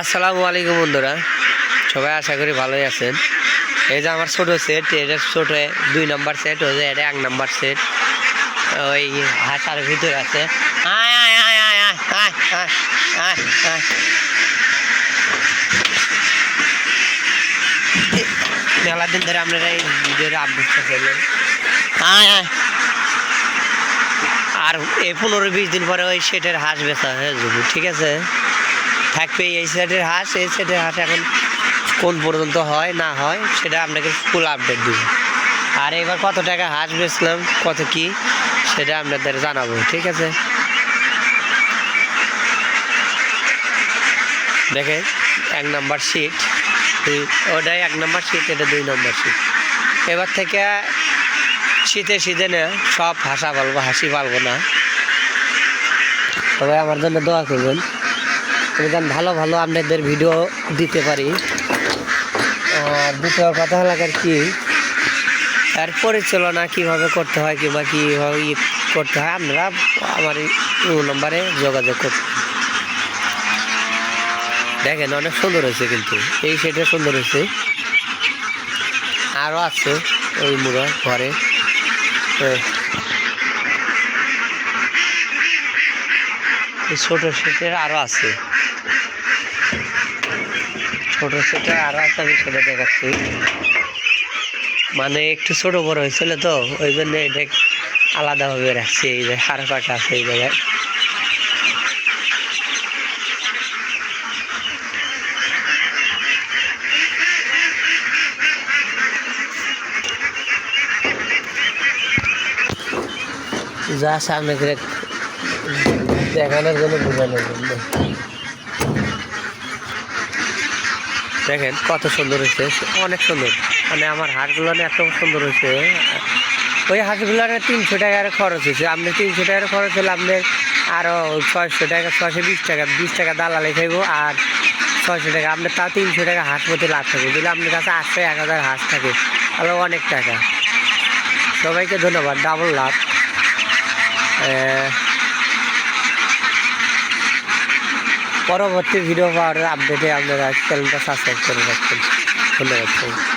আসসালামু আলাইকুম বন্ধুরা। সবাই আশা করি ভালোই আছেন। এই যে আমার ছোটো সেট এটা ছোটো দুই নাম্বার সেট হচ্ছে এটা এক নম্বর সেট ওই হাসার ভিতরে আছে। মেলা দিন ধরে আমরা এই ভিডিওর আপডেট পেলেন আর এই পনেরো বিশ দিন পরে ওই সেটের হাঁস বেচা হ্যাঁ ঠিক আছে? থাকবে এই সেটের হাঁস, এই সেটের হাঁস এখন কোন পর্যন্ত হয়, না হয়, সেটা আপনাকে ফুল আপডেট দিব। আর এবার কত টাকা হাঁস বেচলাম, কত কি, সেটা আপনাদের জানাব, ঠিক আছে? দেখেন, এক নাম্বার সিট ওটাই এক নাম্বার সিট এটা দুই নম্বর সিট এবার থেকে শীতে সিজনে সব হাসা বলব, হাসি পালবো না। সবাই আমার জন্য দোয়া করবেন। যেন ভালো ভালো আপনাদের ভিডিও দিতে পারি। আর দ্বিতীয় কথা হলো আর কি তার পরিচালনা কীভাবে করতে হয় কিংবা কীভাবে ই করতে হয়, আপনারা আমার নম্বরে যোগাযোগ করতে দেখেন অনেক সুন্দর হয়েছে কিন্তু, এই সেটা সুন্দর হয়েছে। আরও আছে ওই মুড়ো, ঘরে। হ্যাঁ। ছোট সেটের আরও আছে। ছোট সেটের আরও আছে আমি সেটা দেখাচ্ছি। মানে একটু ছোট বড় হয়েছিল তো, ওই জন্য এটা আলাদাভাবে রাখছি, এই যে সাড়ে কটা আছে এই জায়গায়। যা সামনে করে দেখানোর জন্য দেখেন কত সুন্দর হয়েছে, অনেক সুন্দর। মানে আমার হাঁসগুলো না এত সুন্দর হয়েছে। ওই হাঁসগুলোর তিনশো টাকার খরচ হয়েছে। আপনি তিনশো টাকার খরচ হলে আপনার আরও ছয়শো টাকা, ছয়শো বিশ টাকা বিশ টাকা দালালে খাইব আর ছয়শো টাকা। আপনার তা তিনশো টাকা হাঁস প্রতি লাভ থাকে দিলে আপনার কাছে আটশো, এক হাজার হাঁস থাকে, তাহলে অনেক টাকা। সবাইকে ধন্যবাদ। ডাবল লাভ পরবর্তী ভিডিও পাওয়ার আপডেটে আপনারা চ্যানেলটা সাবস্ক্রাইব করে রাখছেন ধন্যবাদ।